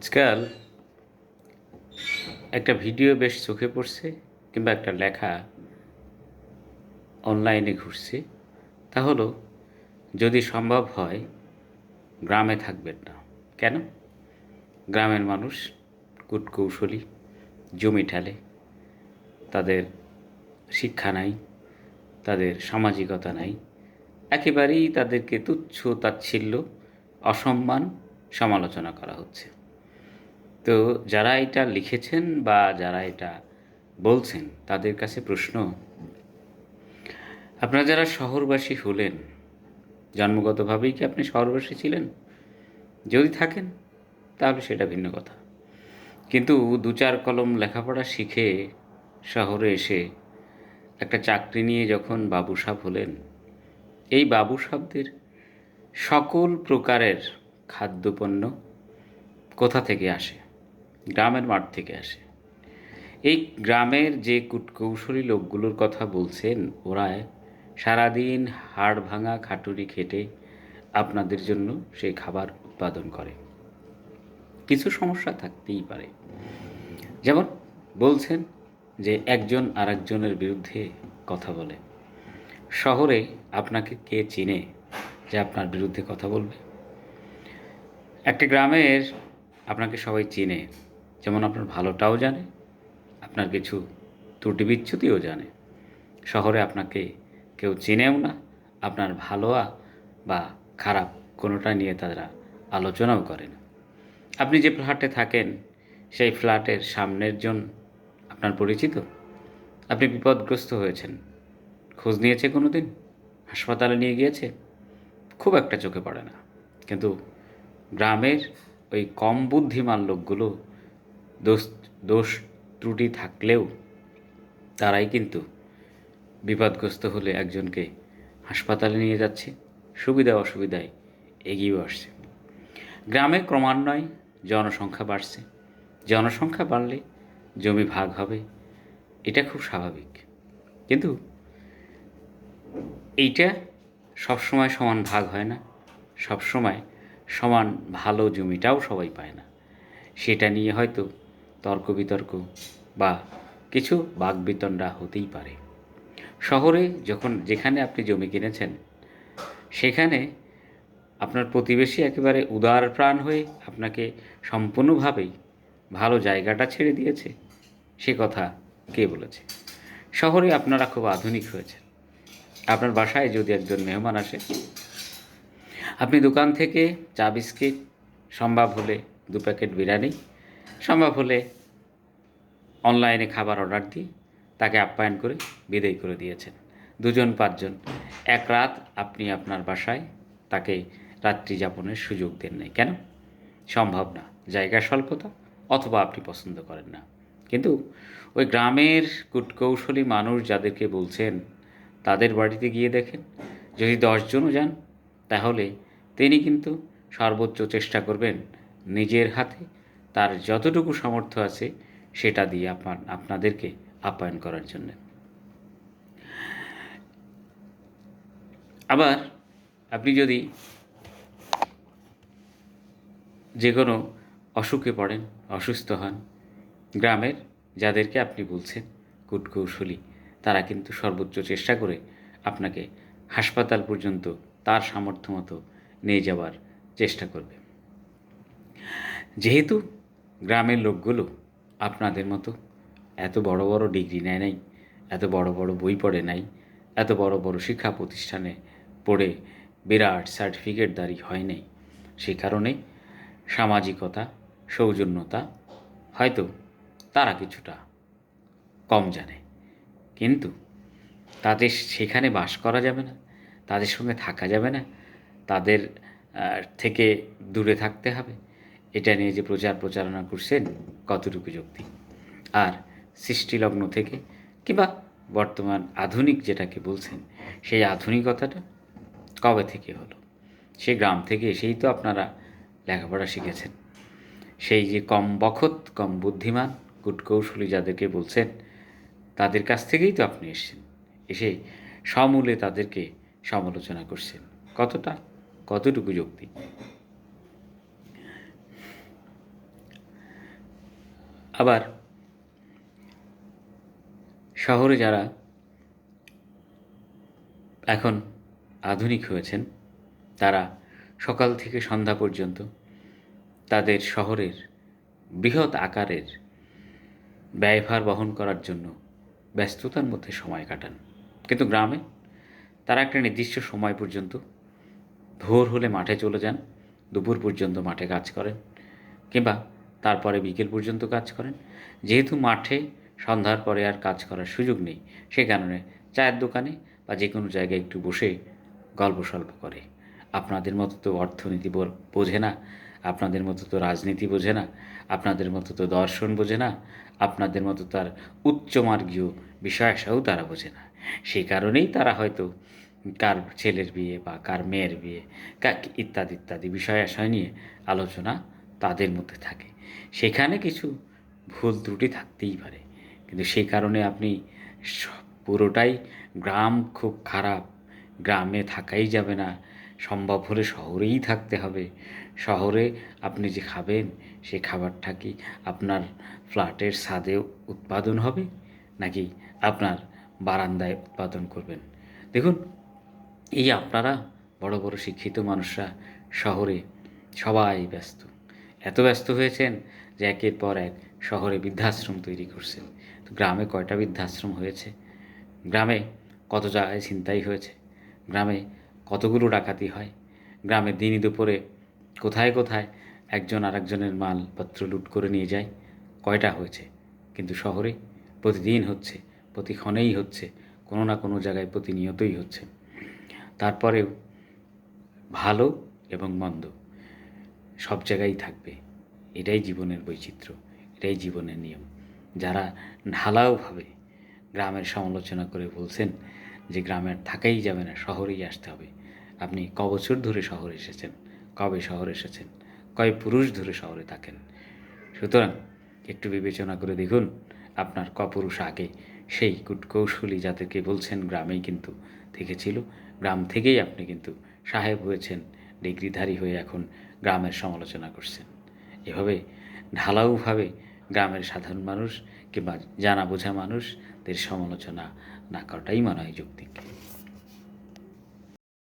আজকাল একটা ভিডিও বেশ চোখে পড়ছে কিংবা একটা লেখা অনলাইনে ঘুরছে, তা হলো যদি সম্ভব হয় গ্রামে থাকবেন না। কেন? গ্রামের মানুষ কূটকৌশলী জমি ঠেলে, তাদের শিক্ষা নাই, তাদের সামাজিকতা নাই, একেবারেই তাদেরকে তুচ্ছ তাচ্ছিল্য অসম্মান সমালোচনা করা হচ্ছে। তো যারা এটা লিখেছেন বা যারা এটা বলছেন, তাদের কাছে প্রশ্ন, আপনারা যারা শহরবাসী হলেন, জন্মগতভাবেই কি আপনি শহরবাসী ছিলেন? যদি থাকেন, তাহলে সেটা ভিন্ন কথা। কিন্তু দু চার কলম লেখাপড়া শিখে শহরে এসে একটা চাকরি নিয়ে যখন বাবু সাহেব হলেন, এই বাবু সাহেবদের সকল প্রকারের খাদ্যপণ্য কোথা থেকে আসে? গ্রামের মাঠ থেকে আসে। এই গ্রামের যে কুটকৌশলী লোকগুলোর কথা বলছেন, ওরা সারাদিন হাড় ভাঙা খাটুরি খেটে আপনাদের জন্য সেই খাবার উৎপাদন করে। কিছু সমস্যা থাকতেই পারে। যেমন বলছেন যে একজন আরেকজনের বিরুদ্ধে কথা বলে। শহরে আপনাকে কে চিনে যে আপনার বিরুদ্ধে কথা বলবে? একটা গ্রামের আপনাকে সবাই চিনে। যেমন আপনার ভালোটাও জানে, আপনার কিছু ত্রুটি বিচ্যুতিও জানে। শহরে আপনাকে কেউ চিনেও না, আপনার ভালো বা খারাপ কোনোটা নিয়ে তারা আলোচনাও করে না। আপনি যে ফ্ল্যাটে থাকেন, সেই ফ্ল্যাটের সামনের জন আপনার পরিচিত? আপনি বিপদগ্রস্ত হয়েছেন। খোঁজ নিয়েছে কোনো দিন হাসপাতালে নিয়ে গিয়েছে? খুব একটা চোখে পড়ে না। কিন্তু গ্রামের ওই কম বুদ্ধিমান লোকগুলো দোষ দোষ ত্রুটি থাকলেও তারাই কিন্তু বিপদগ্রস্ত হলে একজনকে হাসপাতালে নিয়ে যাচ্ছে। সুবিধা অসুবিধায় এগিয়ে আসছে। গ্রামে ক্রমান্বয়ে জনসংখ্যা বাড়ছে। জনসংখ্যা বাড়লে জমি ভাগ হবে, এটা খুব স্বাভাবিক। কিন্তু এইটা সবসময় সমান ভাগ হয় না। সবসময় সমান ভালো জমিটাও সবাই পায় না। সেটা নিয়ে হয়তো তর্ক বিতর্ক বা কিছু বাগবিতণ্ডা হতেই পারে। শহরে যখন যেখানে আপনি জমি কিনেছেন, সেখানে আপনার প্রতিবেশী একেবারে উদার প্রাণ হয়ে আপনাকে সম্পূর্ণভাবেই ভালো জায়গাটা ছেড়ে দিয়েছে, সে কথা কে বলেছে? শহরে আপনারা খুব আধুনিক হয়েছেন। আপনার বাসায় যদি একজন মেহমান আসে, আপনি দোকান থেকে চা বিস্কিট, সম্ভব হলে দু প্যাকেট বিরিয়ানি সম্ভব হলে অনলাইনে খাবার অর্ডার দিয়ে তাকে আপ্যায়ন করে বিদায় করে দিয়েছেন। দুজন, পাঁচজন। এক রাত আপনি আপনার বাসায় তাকে রাত্রি যাপনের সুযোগ দেন নাই। কেন? সম্ভব না। জায়গা স্বল্পতা অথবা আপনি পছন্দ করেন না। কিন্তু ওই গ্রামের কূটকৌশলী মানুষ যাদেরকে বলছেন, তাদের বাড়িতে গিয়ে দেখেন। যদি দশজনও যান, তাহলে তিনি কিন্তু সর্বোচ্চ চেষ্টা করবেন নিজের হাতে তার যতটুকু সামর্থ্য আছে, সেটা দিয়ে আপনার, আপনাদেরকে আপ্যায়ন করার জন্য। আবার আপনি যদি যে কোনো অসুখে পড়েন, অসুস্থ হন, গ্রামের যাদেরকে আপনি বলছেন, কূটকৌশলী, তারা কিন্তু সর্বোচ্চ চেষ্টা করে আপনাকে হাসপাতাল পর্যন্ত তার সামর্থ্য মতো নিয়ে যাওয়ার চেষ্টা করবে। যেহেতু গ্রামের লোকগুলো আপনাদের মতো এত বড় বড় ডিগ্রি নেয় নাই, এত বড় বড় বই পড়ে নাই, এত বড় বড় শিক্ষা প্রতিষ্ঠানে পড়ে বিরাট সার্টিফিকেটদারি হয় নাই। সে কারণে সামাজিকতা, সৌজন্যতা হয়তো তারা কিছুটা কম জানে। কিন্তু তাদের সেখানে বাস করা যাবে না, তাদের সঙ্গে থাকা যাবে না, তাদের থেকে দূরে থাকতে হবে। এটা নিয়ে যে প্রচার প্রচারণা করছেন, কতটুকু যুক্তি? আর সৃষ্টিলগ্ন থেকে কিংবা বর্তমান আধুনিক যেটাকে বলছেন, সেই আধুনিকতাটা কবে থেকে হলো? সে গ্রাম থেকে এসেই তো আপনারা লেখাপড়া শিখেছেন। সেই যে কম বখত, কম বুদ্ধিমান কূটকৌশলী যাদেরকে বলছেন, তাদের কাছ থেকেই তো আপনি এসেছেন। এসে সমূলে তাদেরকে সমালোচনা করছেন। কতটা? কতটুকু যুক্তি? আবার শহরে যারা এখন আধুনিক হয়েছেন, তারা সকাল থেকে সন্ধ্যা পর্যন্ত তাদের শহরের বৃহৎ আকারের ব্যয়ভার বহন করার জন্য ব্যস্ততার মধ্যে সময় কাটান। কিন্তু গ্রামে তারা একটা নির্দিষ্ট সময় পর্যন্ত ভোর হলে মাঠে চলে যান, দুপুর পর্যন্ত মাঠে কাজ করেন কিংবা তারপরে বিকেল পর্যন্ত কাজ করেন। যেহেতু মাঠে সন্ধ্যার পরে আর কাজ করার সুযোগ নেই, সে কারণে চায়ের দোকানে বা যে কোনো জায়গায় একটু বসে গল্প সল্প করে। আপনাদের মতো তো অর্থনীতি বোঝে না, আপনাদের মতো তো রাজনীতি বোঝে না, আপনাদের মতো তো দর্শন বোঝে না, আপনাদের মতো তার উচ্চমার্গীয় বিষয়াশাও তারা বোঝে না। সেই কারণেই তারা হয়তো কার ছেলের বিয়ে বা কার মেয়ের বিয়ে কার ইত্যাদি ইত্যাদি বিষয় আশয় নিয়ে আলোচনা তাদের মধ্যে থাকে। সেখানে কিছু ভুল ত্রুটি থাকতেই পারে। কিন্তু সেই কারণে আপনি পুরোটাই গ্রাম খুব খারাপ। গ্রামে থাকাই যাবে না। সম্ভব হলে শহরেই থাকতে হবে। শহরে আপনি যে খাবেন, সে খাবারটা কি আপনার ফ্ল্যাটের ছাদে উৎপাদন হবে? নাকি আপনার বারান্দায় উৎপাদন করবেন? দেখুন, এই আপনারা বড় বড় শিক্ষিত মানুষরা শহরে সবাই ব্যস্ত। এত ব্যস্ত হয়েছেন যে একের পর এক শহরে বৃদ্ধাশ্রম তৈরি করছেন। তো গ্রামে কয়টা বৃদ্ধাশ্রম হয়েছে? গ্রামে কত জায়গায় ছিনতাই হয়েছে? গ্রামে কতগুলো ডাকাতি হয়? গ্রামে দিনই দুপুরে কোথায় কোথায় একজন আরেকজনের মালপত্র লুট করে নিয়ে যায়? কয়টা হয়েছে? কিন্তু শহরে প্রতিদিন হচ্ছে, প্রতিক্ষণেই হচ্ছে, কোনো না কোনো জায়গায় প্রতিনিয়তই হচ্ছে। তারপরেও ভালো এবং মন্দ। সব জায়গায় থাকবে। এটাই জীবনের বৈচিত্র্য, এটাই জীবনের নিয়ম। যারা ঢালাওভাবে গ্রামের সমালোচনা করে বলছেন যে গ্রামের থাকাই যাবে না, শহরেই আসতে হবে। আপনি ক বছর ধরে শহরে এসেছেন? কবে শহরে এসেছেন? কয় পুরুষ ধরে শহরে থাকেন? সুতরাং একটু বিবেচনা করে দেখুন, আপনার কপুরুষ আগে সেই কূটকৌশলী যাদেরকে বলছেন গ্রামেই কিন্তু থেকেছিল। গ্রাম থেকেই আপনি কিন্তু সাহেব হয়েছেন, ডিগ্রিধারী হয়ে এখন গ্রামের সমালোচনা করছেন। এভাবে ঢালাউভাবে গ্রামের সাধারণ মানুষ কিংবা জানা বোঝা মানুষদের সমালোচনা না করাটাই মনে হয় যৌক্তিক।